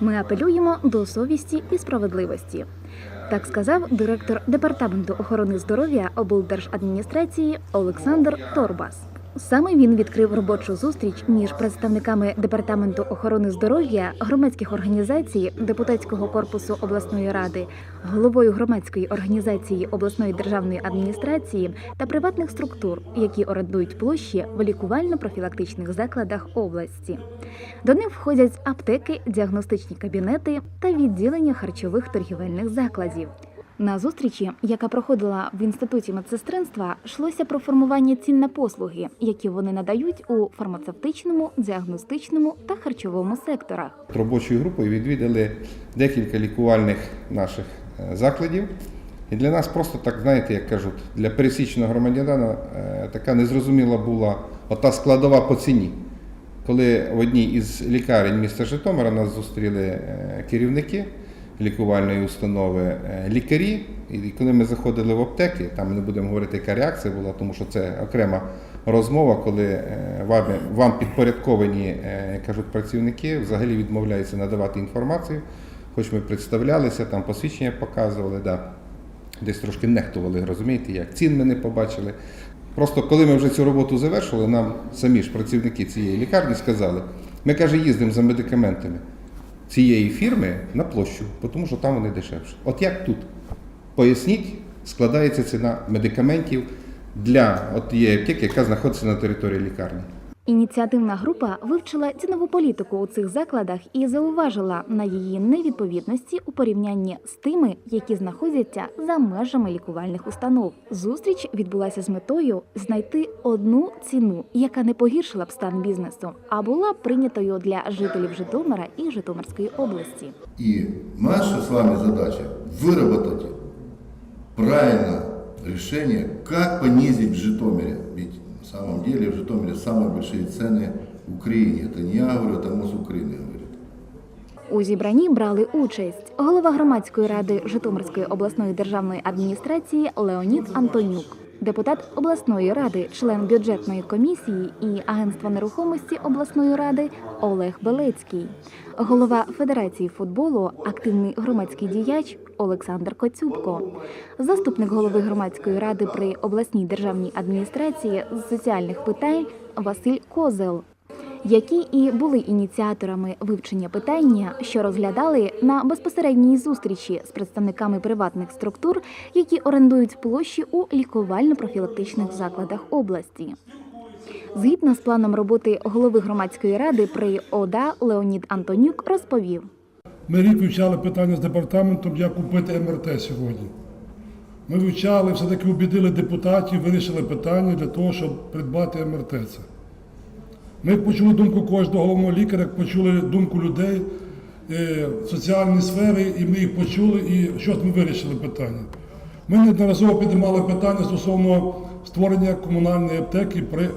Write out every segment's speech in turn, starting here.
Ми апелюємо до совісті і справедливості. Так сказав директор департаменту охорони здоров'я облдержадміністрації Олександр Торбас. Саме він відкрив робочу зустріч між представниками департаменту охорони здоров'я, громадських організацій, депутатського корпусу обласної ради, головою громадської організації обласної державної адміністрації та приватних структур, які орендують площі в лікувально-профілактичних закладах області. До них входять аптеки, діагностичні кабінети та відділення харчових торгівельних закладів. На зустрічі, яка проходила в інституті медсестринства, йшлося про формування цін на послуги, які вони надають у фармацевтичному, діагностичному та харчовому секторах. Робочою групою відвідали декілька лікувальних наших е, закладів. І для нас просто так, знаєте, як кажуть, для пересічного громадянина е, така незрозуміла була ота складова по ціні. Коли в одній із лікарень міста Житомира нас зустріли е, керівники лікувальної установи, е, лікарі, і коли ми заходили в аптеки, там не будемо говорити, яка реакція була, тому що це окрема розмова, коли е, вам, вам підпорядковані е, кажуть, працівники взагалі відмовляються надавати інформацію, хоч ми представлялися, там посвідчення показували, да, десь трошки нехтували, розумієте, як цін ми не побачили. Просто коли ми вже цю роботу завершили, нам самі ж працівники цієї лікарні сказали, ми каже, їздимо за медикаментами цієї фірми на площу, тому що там вони дешевші. От як тут? Поясніть, складається ціна медикаментів для от є аптеки, яка знаходиться на території лікарні. Ініціативна група вивчила цінову політику у цих закладах і зауважила на її невідповідності у порівнянні з тими, які знаходяться за межами лікувальних установ. Зустріч відбулася з метою знайти одну ціну, яка не погіршила б стан бізнесу, а була прийнятою для жителів Житомира і Житомирської області. И наша с вами задача выработать правильное решение, как понизить в Житомире. Ведь самом деле в Житомире самые большие цены в Украине. Это не я говорю, это МОЗ Украины говорит. У зібранні брали участь голова громадської ради Житомирської обласної державної адміністрації Леонід Антонюк, депутат обласної ради, член бюджетної комісії і агентства нерухомості обласної ради Олег Белецький, голова Федерації футболу, активний громадський діяч Олександр Коцюбко, заступник голови громадської ради при обласній державній адміністрації з соціальних питань Василь Козел які і були ініціаторами вивчення питання, що розглядали на безпосередній зустрічі з представниками приватних структур, які орендують площі у лікувально-профілактичних закладах області. Згідно з планом роботи голови громадської ради при ОДА Леонід Антонюк розповів. Ми рік вивчали питання з департаментом, як купити МРТ сьогодні. Ми вивчали, все-таки убідили депутатів, вирішили питання для того, щоб придбати МРТ. Це. Ми почули думку кожного головного лікаря, почули думку людей е, в соціальній сфері, і ми їх почули, і щось ми вирішили питання. Ми неодноразово піднімали питання стосовно створення комунальної аптеки при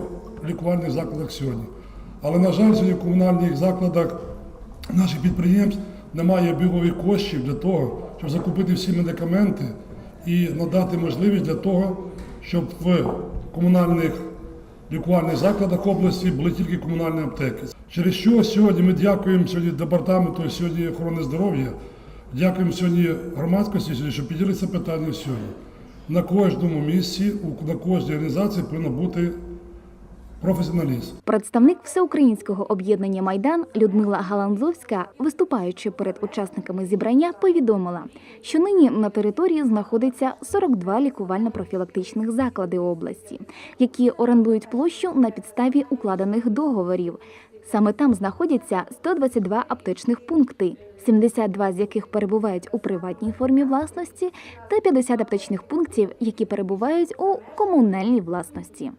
лікувальних закладах сьогодні. Але, на жаль, сьогодні в комунальних закладах наших підприємств немає обігових коштів для того, щоб закупити всі медикаменти і надати можливість для того, щоб в комунальних лікувальних закладах області були тільки комунальні аптеки. Через що сьогодні ми дякуємо сьогодні департаменту сьогодні охорони здоров'я, дякуємо сьогодні громадськості, сьогодні, що підділиться питання сьогодні. На кожному місці, на кожній організації повинна бути професіоналіст. Представник всеукраїнського об'єднання Майдан Людмила Галанзовська, виступаючи перед учасниками зібрання, повідомила, що нині на території знаходиться 42 лікувально-профілактичних заклади області, які орендують площу на підставі укладених договорів. Саме там знаходяться 122 аптечних пункти, 72 з яких перебувають у приватній формі власності, та 50 аптечних пунктів, які перебувають у комунальній власності.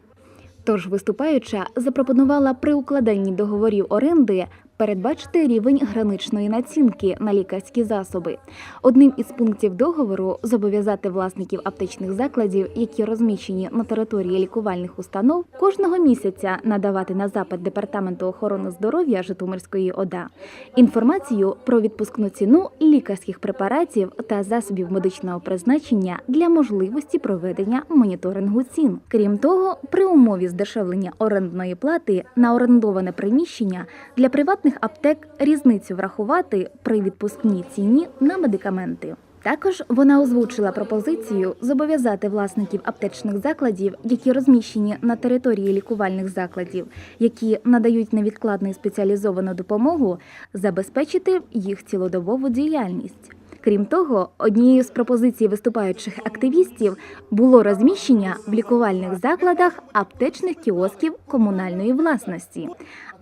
Тож виступаюча запропонувала при укладенні договорів оренди передбачити рівень граничної націнки на лікарські засоби. Одним із пунктів договору зобов'язати власників аптечних закладів, які розміщені на території лікувальних установ, кожного місяця надавати на запит департаменту охорони здоров'я Житомирської ОДА інформацію про відпускну ціну лікарських препаратів та засобів медичного призначення для можливості проведення моніторингу цін. Крім того, при умові здешевлення орендної плати на орендоване приміщення для приватних приватних аптек різницю врахувати при відпускній ціні на медикаменти. Також вона озвучила пропозицію зобов'язати власників аптечних закладів, які розміщені на території лікувальних закладів, які надають невідкладну спеціалізовану допомогу, забезпечити їх цілодобову діяльність. Крім того, однією з пропозицій виступаючих активістів було розміщення в лікувальних закладах аптечних кіосків комунальної власності,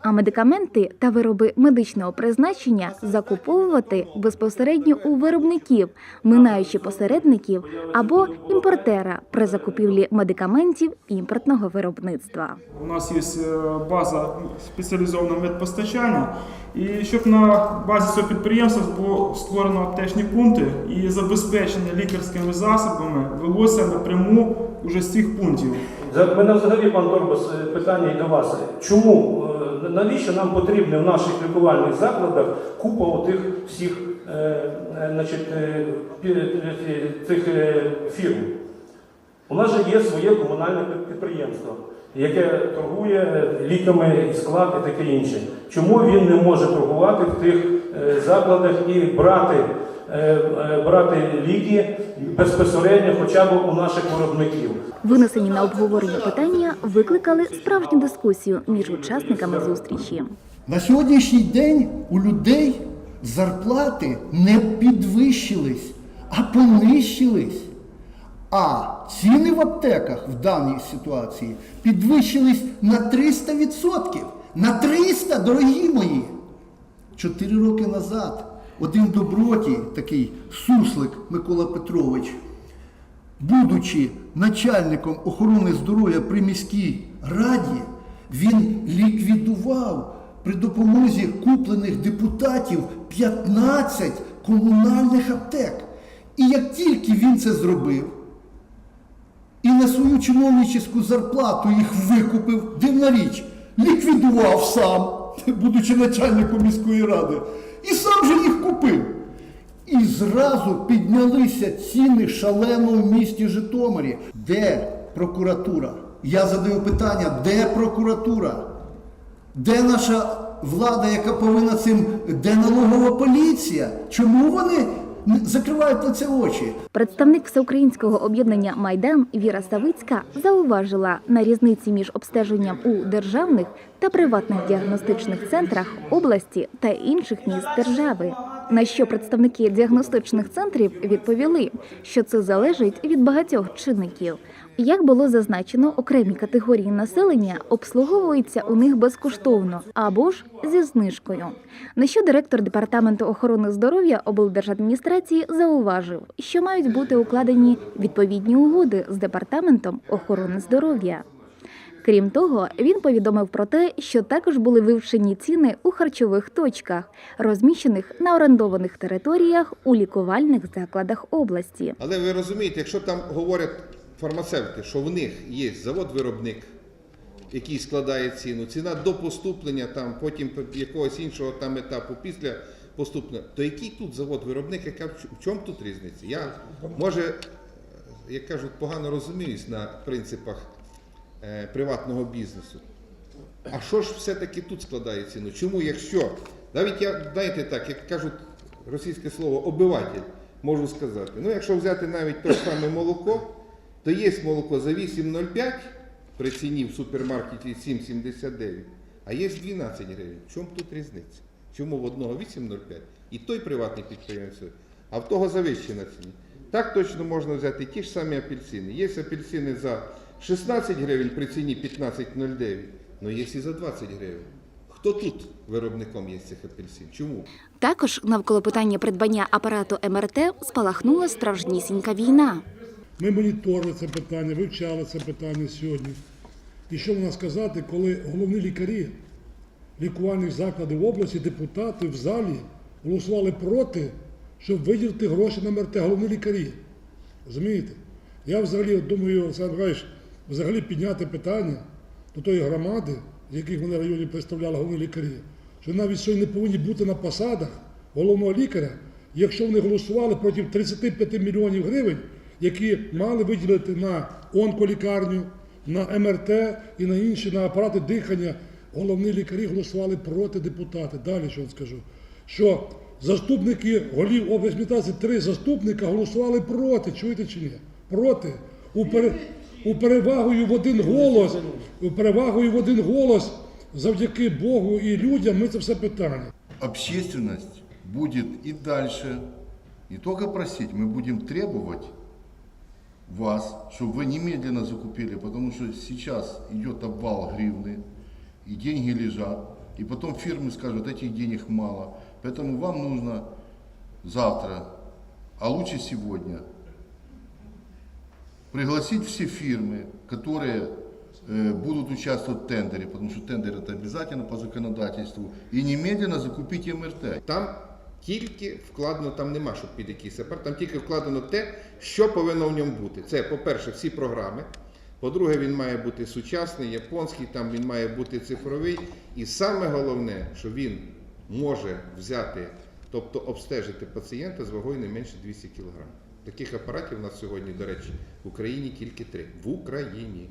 а медикаменти та вироби медичного призначення закуповувати безпосередньо у виробників, минаючи посередників або імпортера при закупівлі медикаментів імпортного виробництва. У нас є е, база спеціалізованого медпостачання, і щоб на базі цього підприємства було створено аптечні пункти і забезпечення лікарськими засобами велося напряму уже з цих пунктів. За мене взагалі, пан Торбас, е, питання і до вас. Чому, е, навіщо нам потрібно в наших лікувальних закладах купа отих всіх е, е, значить, е, е, цих е, фірм? У нас же є своє комунальне підприємство, яке торгує ліками і склад і таке інше. Чому він не може торгувати в тих е, закладах і брати, брати ліки безпосередньо хоча б у наших виробників? Винесені на обговорення питання викликали справжню дискусію між учасниками зустрічі. На сьогоднішній день у людей зарплати не підвищились, а понищились. А ціни в аптеках в даній ситуації підвищились на 300%. На 300, дорогі мої! Чотири роки назад один добротій, такий суслик Микола Петрович, будучи начальником охорони здоров'я при міській раді, він ліквідував при допомозі куплених депутатів 15 комунальних аптек. І як тільки він це зробив, і на свою чиновничську зарплату їх викупив, дивна річ, ліквідував сам, будучи начальником міської ради, і сам же їх купив. І зразу піднялися ціни шалено в місті Житомирі. Де прокуратура? Я задаю питання, де прокуратура? Де наша влада, яка повинна цим, де налогова поліція? Чому вони закривають на це очі? Представник всеукраїнського об'єднання Майдан Віра Савицька зауважила на різниці між обстеженням у державних та приватних діагностичних центрах області та інших міст держави. На що представники діагностичних центрів відповіли, що це залежить від багатьох чинників. Як було зазначено, окремі категорії населення обслуговуються у них безкоштовно або ж зі знижкою. На що директор департаменту охорони здоров'я облдержадміністрації зауважив, що мають бути укладені відповідні угоди з департаментом охорони здоров'я. Крім того, він повідомив про те, що також були вивчені ціни у харчових точках, розміщених на орендованих територіях у лікувальних закладах області. Але ви розумієте, якщо там говорять фармацевти, що в них є завод-виробник, який складає ціну, ціна до поступлення, там потім якогось іншого там етапу після поступлення, то який тут завод-виробник, яка в чому- тут різниця? Я може, як кажуть, погано розуміюсь на принципах приватного бізнесу. А що ж все-таки тут складає ціну? Чому, якщо, навіть я, знаєте так, як кажуть російське слово обиватель, можу сказати. Ну, якщо взяти навіть те саме молоко, то є молоко за 8,05 при ціні в супермаркеті 7,79, а є 12 гривень. В чому тут різниця? Чому в одного 8,05 і той приватний підприємець, а в того завищена ціна? Так точно можна взяти ті ж самі апельсини. Є апельсини за 16 гривень при ціні 15,09, але є і за 20 гривень. Хто тут виробником є цих апельсин? Чому? Також навколо питання придбання апарату МРТ спалахнула справжнісінька війна. Ми моніторили це питання, вивчали це питання сьогодні. І що можна сказати, коли головні лікарі лікувальних закладів області, депутати в залі голосували проти, щоб виділити гроші на МРТ, головні лікарі. Розумієте? Я взагалі думаю, Олександр Михайлович, взагалі підняти питання до тої громади, з яких мене в районі представляли головні лікарі, що навіть сьогодні не повинні бути на посадах головного лікаря, якщо вони голосували проти 35 мільйонів гривень, які мали виділити на онколікарню, на МРТ і на інші на апарати дихання головні лікарі голосували проти депутата. Далі що я скажу? Що заступники голів облдержадміністрації, три заступника голосували проти. Чуєте чи ні? Проти. У, пере, у перевагою в один голос, у перевагою в один голос, завдяки Богу і людям, ми це все питання. Общественность будет и дальше не только просить, мы будем требовать вас, чтобы вы немедленно закупили, потому что сейчас идет обвал гривны, и деньги лежат, и потом фирмы скажут, этих денег мало, поэтому вам нужно завтра, а лучше сегодня, пригласить все фирмы, которые э, будут участвовать в тендере, потому что тендер это обязательно по законодательству, и немедленно закупить МРТ. Там тільки вкладено, там нема, щоб під якийсь апарат, там тільки вкладено те, що повинно в ньому бути. Це, по-перше, всі програми. По-друге, він має бути сучасний, японський, там він має бути цифровий. І саме головне, що він може взяти, тобто обстежити пацієнта з вагою не менше 200 кг. Таких апаратів у нас сьогодні, до речі, в Україні тільки три. В Україні.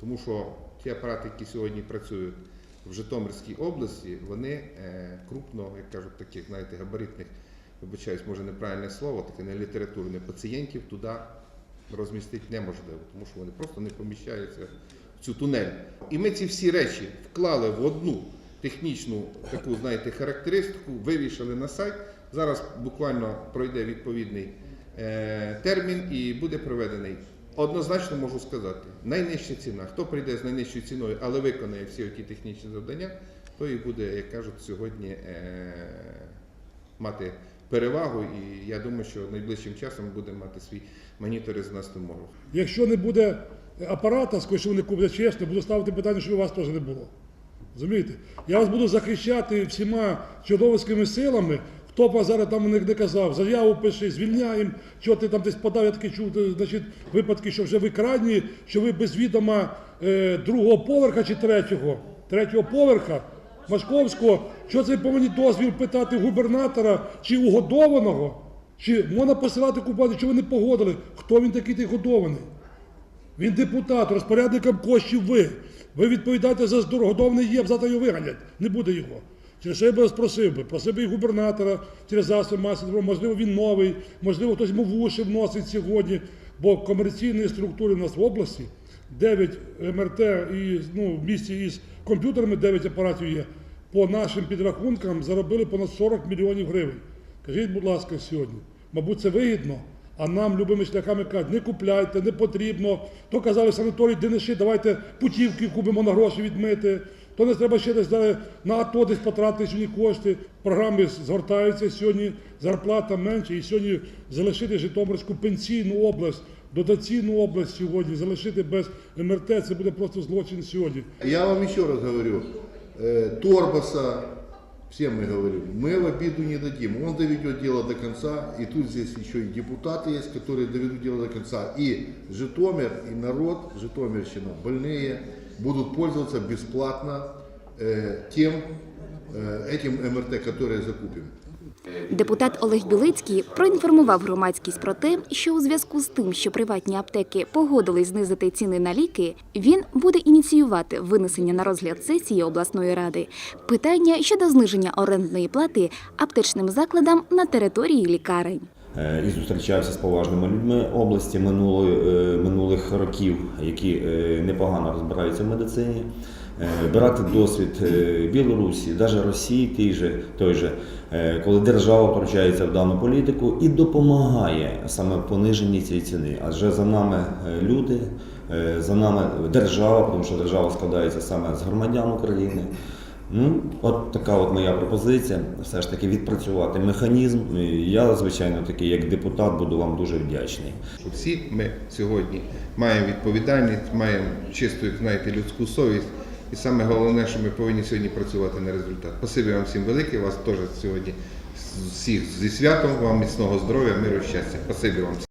Тому що ті апарати, які сьогодні працюють в Житомирській області, вони е, крупно, як кажуть, таких, знаєте, габаритних, вибачаюсь, може неправильне слово, таке не літературне, пацієнтів туди розмістити неможливо, тому що вони просто не поміщаються в цю тунель. І ми ці всі речі вклали в одну технічну таку, знаєте, характеристику, вивішали на сайт. Зараз буквально пройде відповідний е, термін і буде проведений. Однозначно можу сказати, найнижча ціна. Хто прийде з найнижчою ціною, але виконає всі ті технічні завдання, той і буде, як кажуть, сьогодні е, мати перевагу. І я думаю, що найближчим часом буде мати свій монітор резонансної томограф. Якщо не буде апарата, скажу, що куплять чесно, буду ставити питання, що у вас теж не було. Розумієте? Я вас буду захищати всіма чудовицькими силами. Вас зараз там не казав, заяву пиши, звільняємо, що ти там десь подав, я таки чув, значить, випадки, що вже ви крадні, що ви без відома е, другого поверха чи третього, третього поверха? Машковського, що це ви повинні дозвіл питати губернатора? Чи угодованого, чи можна посилати купувати, що ви не погодили, хто він такий той годований. Він депутат, розпорядником коштів ви. Ви відповідаєте за здорогодовний є, завтра його виганять. Не буде його. Через що я би вас просив би? Просив би і губернатора через засіб масового, можливо, він новий, можливо, хтось йому в уші вносить сьогодні, бо комерційної структури в нас в області 9 МРТ і ну, в місті із комп'ютерами 9 апаратів є. По нашим підрахункам заробили понад 40 мільйонів гривень. Кажіть, будь ласка, сьогодні. Мабуть, це вигідно. А нам любими шляхами кажуть, не купляйте, не потрібно. То казали санаторій Дениші, давайте путівки купимо на гроші відмити То не треба ще десь далі на АТО десь потратити сьогодні кошти. Програми згортаються сьогодні, зарплата менше. І сьогодні залишити Житомирську пенсійну область, дотаційну область сьогодні, залишити без МРТ, це буде просто злочин сьогодні. Я вам еще раз говорю, э, Торбаса, всем мы говорим, мы в обиду не дадим. Он доведет дело до конца, и тут здесь еще и депутаты есть, которые доведут дело до конца. И Житомир, и народ, Житомирщина, больные будут пользоваться бесплатно э, тем, э, этим МРТ, которое закупим. Депутат Олег Білицький проінформував громадськість про те, що у зв'язку з тим, що приватні аптеки погодились знизити ціни на ліки, він буде ініціювати винесення на розгляд сесії обласної ради питання щодо зниження орендної плати аптечним закладам на території лікарень. Е, і зустрічався з поважними людьми області е, минулих років, які е, непогано розбираються в медицині. Брати досвід Білорусі, навіть Росії, той же, той же, коли держава втручається в дану політику і допомагає саме в пониженні цієї ціни. Адже за нами люди, за нами держава, тому що держава складається саме з громадян України. Ну, от така от моя пропозиція. Все ж таки відпрацювати механізм. Я, звичайно, таки, як депутат, буду вам дуже вдячний. Всі ми сьогодні маємо відповідальність, маємо чисту, як знаєте, людську совість. І саме головне, що ми повинні сьогодні працювати на результат. Спасибі вам всім велике. Вас теж сьогодні всіх зі святом, вам міцного здоров'я, миру, щастя. Спасибі вам.